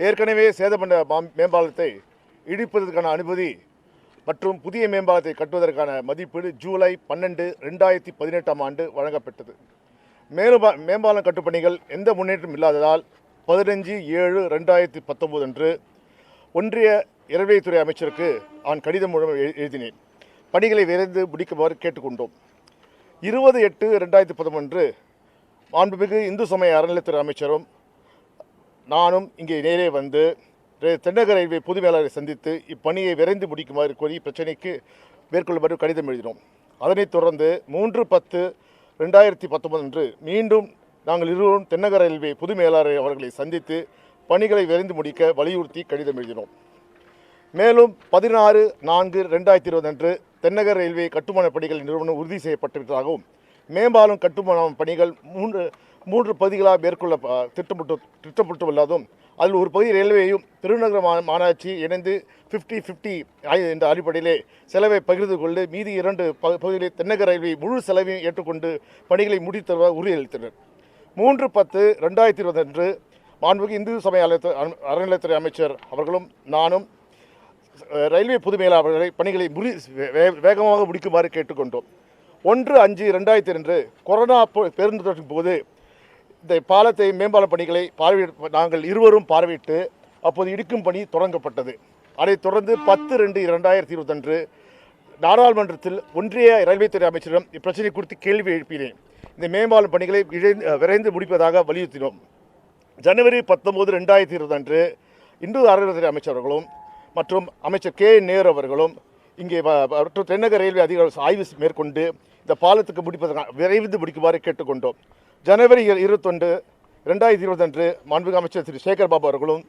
ஏற்கனவே சேதமண்ட மேம்பாலத்தை இடிப்பதற்கான அனுமதி மற்றும் புதிய மேம்பாலத்தை கட்டுவதற்கான மதிப்பீடு ஜூலை பன்னெண்டு ரெண்டாயிரத்தி பதினெட்டாம் ஆண்டு வழங்கப்பட்டது. மேலும் மேம்பாலம் கட்டுப்பணிகள் எந்த முன்னேற்றம் இல்லாததால் பதினஞ்சு ஏழு ரெண்டாயிரத்தி பத்தொம்போது அன்று ஒன்றிய இரவைத்துறை அமைச்சருக்கு நான் கடிதம் மூலம் எழு- எழுதினேன். பணிகளை விரைந்து முடிக்குமாறு கேட்டுக்கொண்டோம். இருபது எட்டு ரெண்டாயிரத்தி பதினொன்று மாண்புமிகு இந்து சமய அறநிலைத்துறை அமைச்சரும் நானும் இங்கே நேரே வந்து தென்னக ரயில்வே பொது மேலாளரை சந்தித்து இப்பணியை விரைந்து முடிக்குமாறு கோரி பிரச்சனைக்கு மேற்கொள்ளுமாறு கடிதம் எழுதினோம். அதனைத் தொடர்ந்து மூன்று பத்து ரெண்டாயிரத்தி பத்தொன்பது அன்று மீண்டும் நாங்கள் இருவரும் தென்னக ரயில்வே பொது மேலாளரை அவர்களை சந்தித்து பணிகளை விரைந்து முடிக்க வலியுறுத்தி கடிதம் எழுதினோம். மேலும் பதினாறு நான்கு ரெண்டாயிரத்தி இருபது அன்று தென்னக ரயில்வே கட்டுமான பணிகள் நிறுவனம் உறுதி செய்யப்பட்டுவிட்டதாகவும் மேம்பாலம் கட்டுமான பணிகள் மூன்று மூன்று பகுதிகளாக மேற்கொள்ள திட்டமிட்டு திட்டமிட்டு உள்ளதும் அதில் ஒரு பகுதி ரயில்வேயும் திருநகர மா மாநகராட்சி இணைந்து ஃபிஃப்டி ஃபிஃப்டி என்ற அடிப்படையிலே செலவை பகிர்ந்து கொண்டு மீதி இரண்டு பகுதிகளில் தென்னக ரயில்வே முழு செலவையும் ஏற்றுக்கொண்டு பணிகளை முடித்து உறுதியளித்தனர். மூன்று பத்து ரெண்டாயிரத்தி இருபது அன்று மாண்புமிகு இந்து சமய அறநிலையத்துறை அமைச்சர் அவர்களும் நானும் ரயில்வே பொது மேலாளர்களை பணிகளை முடி வே- வேகமாக முடிக்குமாறு கேட்டுக்கொண்டோம். ஒன்று அஞ்சு ரெண்டாயிரத்தி ரெண்டு கொரோனா பேருந்து போது இந்த பாலத்தை மேம்பால பணிகளை பார்வையிட நாங்கள் இருவரும் பார்வையிட்டு அப்போது இடிக்கும் பணி தொடங்கப்பட்டது. அதைத் தொடர்ந்து பத்து ரெண்டு இரண்டாயிரத்தி இருபத்தன்று நாடாளுமன்றத்தில் ஒன்றிய ரயில்வே துறை அமைச்சரிடம் இப்பிரச்சனை குறித்து கேள்வி எழுப்பினேன். இந்த மேம்பால பணிகளை விரைந்து முடிப்பதாக வலியுறுத்தினோம். ஜனவரி பத்தொம்போது ரெண்டாயிரத்தி இருபதன்று இந்து அறநிலையத்துறை அமைச்சர்களும் மற்றும் அமைச்சர் கே. நேரு அவர்களும் இங்கே மற்றும் தென்னக ரயில்வே அதிகாரிகள் ஆய்வு மேற்கொண்டு இந்த பாலத்துக்கு முடிப்பதற்கான விரைந்து முடிக்குமாறு கேட்டுக்கொண்டோம். ஜனவரி இருபத்தொன்று ரெண்டாயிரத்தி இருபத்தன்று மாண்புமிகு அமைச்சர் திரு சேகர் பாபு அவர்களும்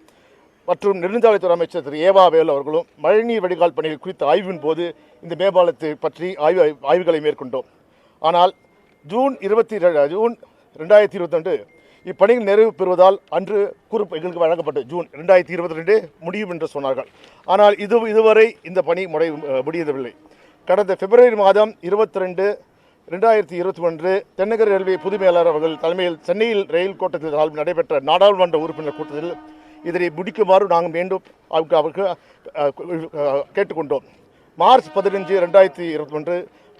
மற்றும் நெடுஞ்சாலைத்துறை அமைச்சர் திரு ஏவா வேல் அவர்களும் மழைநீர் வடிகால் பணிகள் குறித்த ஆய்வின் போது இந்த மேம்பாலத்தை பற்றி ஆய்வு ஆய்வுகளை மேற்கொண்டோம். ஆனால் ஜூன் இருபத்தி ஜூன் ரெண்டாயிரத்தி இருபத்தொன்று இப்பணிகள் நிறைவு பெறுவதால் அன்று குறிப்பு எங்களுக்கு வழங்கப்பட்டது. ஜூன் ரெண்டாயிரத்தி இருபத்தி ரெண்டு முடியும் என்று சொன்னார்கள். ஆனால் இது இதுவரை இந்த பணி முறை முடியவில்லை. கடந்த பிப்ரவரி மாதம் இருபத்தி ரெண்டு ரெண்டாயிரத்தி இருபத்தி ஒன்று தென்னகர் ரயில்வே புதுமையாளர் அவர்கள் தலைமையில் சென்னையில் ரயில் கோட்டத்தில் நடைபெற்ற நாடாளுமன்ற உறுப்பினர் கூட்டத்தில் இதனை முடிக்குமாறு நாங்கள் மீண்டும் அவருக்கு அவருக்கு கேட்டுக்கொண்டோம். மார்ச் பதினஞ்சு ரெண்டாயிரத்தி இருபத்தி ஒன்று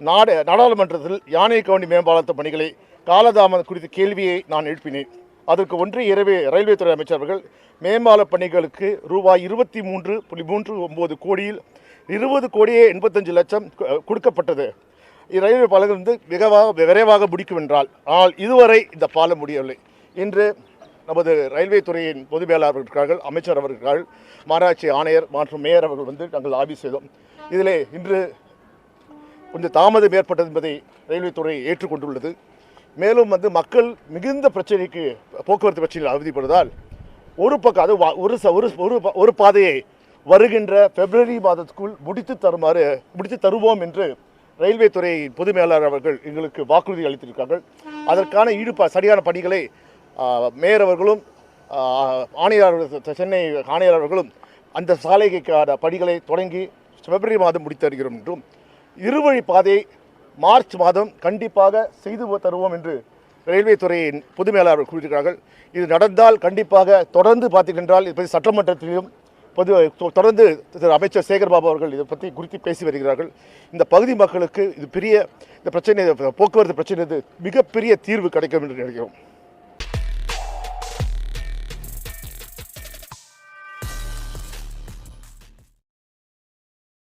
நாடு நாடாளுமன்றத்தில் யானை கவுண்டி மேம்பாலத்த பணிகளை காலதாமதம் குறித்த கேள்வியை நான் எழுப்பினேன். அதற்கு ஒன்றிய இரவே ரயில்வே துறை அமைச்சர் அவர்கள் மேம்பால பணிகளுக்கு ரூபாய் இருபத்தி மூன்று புள்ளி மூன்று ஒம்பது கோடியில் இருபது கோடியே எண்பத்தஞ்சு லட்சம் கொடுக்கப்பட்டது. ரயில்வே பாலங்கள் வந்து மிகவாக விரைவாக முடிக்கும் என்றால் ஆனால் இதுவரை இந்த பாலம் முடியவில்லை. இன்று நமது ரயில்வே துறையின் பொது மேலாளர் இருக்கிறார்கள் அமைச்சர் அவர்கள் இருக்கிறார்கள் மாநகராட்சி ஆணையர் மற்றும் மேயர் அவர்கள் வந்து நாங்கள் ஆய்வு செய்தோம். இதிலே இன்று கொஞ்சம் தாமதம் ஏற்பட்டது என்பதை ரயில்வே துறை ஏற்றுக்கொண்டுள்ளது. மேலும் வந்து மக்கள் மிகுந்த பிரச்சனைக்கு போக்குவரத்து பிரச்சனையில் அவதிப்படுவதால் ஒரு பக்கம் அது வா- ஒரு ச- ஒரு ஒரு ப- ஒரு பாதையை வருகின்ற பிப்ரவரி மாதத்துக்குள் முடித்து தருமாறு முடித்து தருவோம் என்று ரயில்வே துறை பொது மேலாளர் அவர்கள் எங்களுக்கு வாக்குறுதி அளித்திருக்கார்கள் அதற்கான ஈடுபா சரியான பணிகளை மேயர் அவர்களும் ஆணையாளர் சென்னை ஆணையாளர் அவர்களும் அந்த சாலைக்கான பணிகளை தொடங்கி பிப்ரவரி மாதம் முடித்து தருகிறோம் என்றும் இருவழி பாதையை மார்ச் மாதம் கண்டிப்பாக செய்து தருவோம் என்று ரயில்வே துறையின் பொது மேலாளர் கூறியிருக்கிறார்கள். இது நடந்தால் கண்டிப்பாக தொடர்ந்து பார்த்தீங்கன்றால் இது பற்றி சட்டமன்றத்திலும் பொது தொ- தொடர்ந்து திரு அமைச்சர் சேகர்பாபு அவர்கள் இதை பற்றி குறித்து பேசி வருகிறார்கள். இந்த பகுதி மக்களுக்கு இது பெரிய இந்த பிரச்சனை போக்குவரத்து பிரச்சனை இது மிகப்பெரிய தீர்வு கிடைக்கும் என்று நினைக்கிறோம்.